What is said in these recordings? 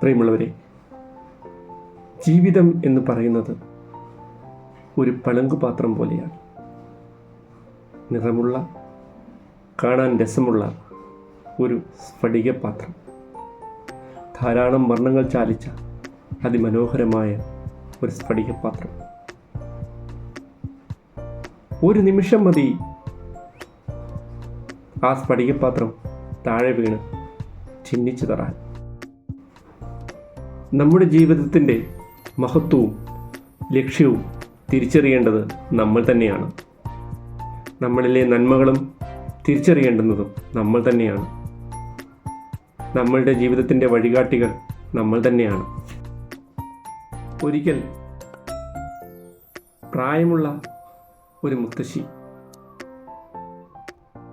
പ്രിയമുള്ളവരെ ജീവിതം എന്ന് പറയുന്നത് ഒരു പളങ്കുപാത്രം പോലെയാണ്. നിറമുള്ള കാണാൻ രസമുള്ള ഒരു സ്ഫടിക പാത്രം. ധാരാളം വർണങ്ങൾ ചാലിച്ച അതിമനോഹരമായ ഒരു സ്ഫടിക പാത്രം. ഒരു നിമിഷം മതി ആ സ്ഫടികപാത്രം താഴെ വീണ് ചിഹ്നിച്ചു തറാൻ നമ്മുടെ ജീവിതത്തിന്റെ മഹത്വവും ലക്ഷ്യവും തിരിച്ചറിയേണ്ടത് നമ്മൾ തന്നെയാണ്. നമ്മളിലെ നന്മകളും തിരിച്ചറിയേണ്ടുന്നതും നമ്മൾ തന്നെയാണ്. നമ്മളുടെ ജീവിതത്തിന്റെ വഴികാട്ടികൾ നമ്മൾ തന്നെയാണ്. ഒരിക്കൽ പ്രായമുള്ള ഒരു മുത്തശ്ശി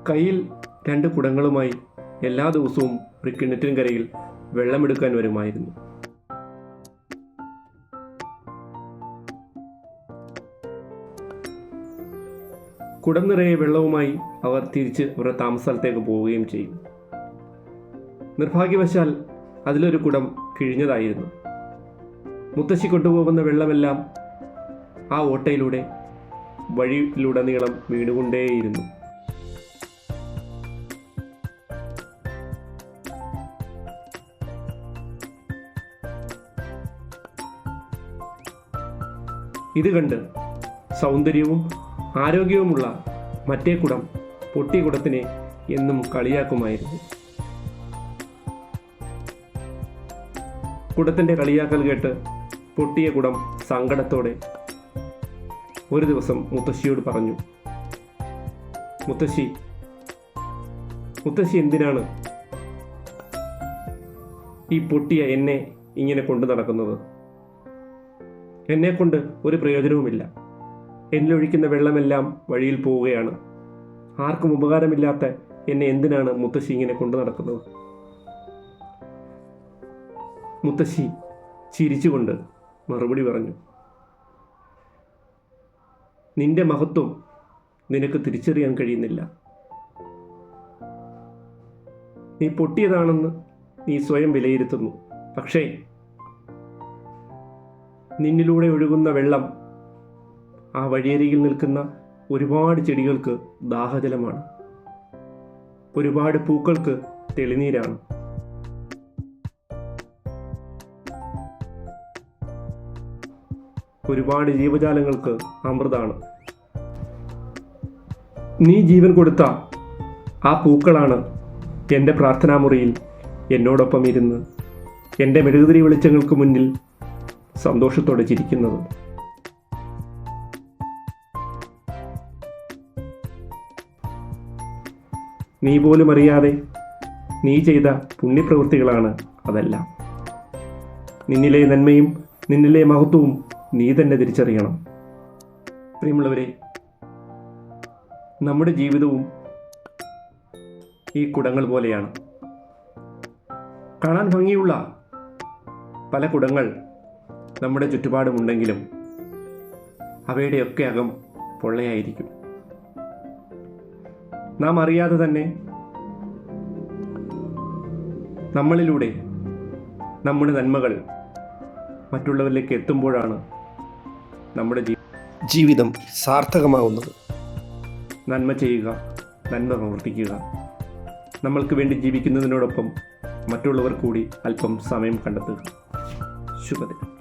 കയ്യിൽ രണ്ട് കുടങ്ങളുമായി എല്ലാ ദിവസവും ഒരു കിണറ്റിൻകരയിൽ വെള്ളമെടുക്കാൻ വരുമായിരുന്നു. കുടം നിറയെ വെള്ളവുമായി അവർ തിരിച്ച് അവരുടെ താമസ സ്ഥലത്തേക്ക് പോവുകയും ചെയ്യും. നിർഭാഗ്യവശാൽ അതിലൊരു കുടം കിഴിഞ്ഞതായിരുന്നു. മുത്തശ്ശി കൊണ്ടുപോകുന്ന വെള്ളമെല്ലാം ആ ഓട്ടയിലൂടെ വഴിയിലുടനീളം വീണുകൊണ്ടേയിരുന്നു. ഇത് കണ്ട് സൗന്ദര്യവും ആരോഗ്യവുമുള്ള മറ്റേ കുടം പൊട്ടിക്കുടത്തിനെ എന്നും കളിയാക്കുമായിരുന്നു. കുടത്തിന്റെ കളിയാക്കൽ കേട്ട് പൊട്ടിയ കുടം സങ്കടത്തോടെ ഒരു ദിവസം മുത്തശ്ശിയോട് പറഞ്ഞു മുത്തശ്ശി മുത്തശ്ശി എന്തിനാണ് ഈ പൊട്ടിയ എന്നെ ഇങ്ങനെ കൊണ്ടു നടക്കുന്നത്? എന്നെക്കൊണ്ട് ഒരു പ്രയോജനവുമില്ല. എന്നിലൊഴിക്കുന്ന വെള്ളമെല്ലാം വഴിയിൽ പോവുകയാണ്. ആർക്കും ഉപകാരമില്ലാത്ത എന്നെ എന്തിനാണ് മുത്തശ്ശി ഇങ്ങനെ കൊണ്ടു നടക്കുന്നത്? മുത്തശ്ശി ചിരിച്ചുകൊണ്ട് മറുപടി പറഞ്ഞു. നിന്റെ മഹത്വം നിനക്ക് തിരിച്ചറിയാൻ കഴിയുന്നില്ല. നീ പൊട്ടിയതാണെന്ന് നീ സ്വയം വിലയിരുത്തുന്നു. പക്ഷേ നിന്നിലൂടെ ഒഴുകുന്ന വെള്ളം ആ വഴിയരികിൽ നിൽക്കുന്ന ഒരുപാട് ചെടികൾക്ക് ദാഹജലമാണ്. ഒരുപാട് പൂക്കൾക്ക് തെളിനീരാണ്. ഒരുപാട് ജീവജാലങ്ങൾക്ക് അമൃതാണ്. നീ ജീവൻ കൊടുത്ത ആ പൂക്കളാണ് എന്റെ പ്രാർത്ഥനാമുറിയിൽ എന്നോടൊപ്പം ഇരുന്ന് എന്റെ മെഴുകുതിരി വെളിച്ചങ്ങൾക്ക് മുന്നിൽ സന്തോഷത്തോടെ ചിരിക്കുന്നത്. നീ പോലും അറിയാതെ നീ ചെയ്ത പുണ്യപ്രവൃത്തികളാണ് അതെല്ലാം. നിന്നിലെ നന്മയും നിന്നിലെ മഹത്വവും നീ തന്നെ തിരിച്ചറിയണം. പ്രിയമുള്ളവരെ നമ്മുടെ ജീവിതവും ഈ കുടങ്ങൾ പോലെയാണ്. കാണാൻ ഭംഗിയുള്ള പല കുടങ്ങൾ നമ്മുടെ ചുറ്റുപാടുമുണ്ടെങ്കിലും അവയുടെയൊക്കെ അകം പൊള്ളയായിരിക്കും. നാം അറിയാതെ തന്നെ നമ്മളിലൂടെ നമ്മുടെ നന്മകൾ മറ്റുള്ളവരിലേക്ക് എത്തുമ്പോഴാണ് നമ്മുടെ ജീവിതം സാർത്ഥകമാവുന്നത്. നന്മ ചെയ്യുക നന്മ പ്രവർത്തിക്കുക. നമ്മൾക്ക് വേണ്ടി ജീവിക്കുന്നതിനോടൊപ്പം മറ്റുള്ളവർ കൂടി അല്പം സമയം കണ്ടെത്തുക. ശുഭദിനം.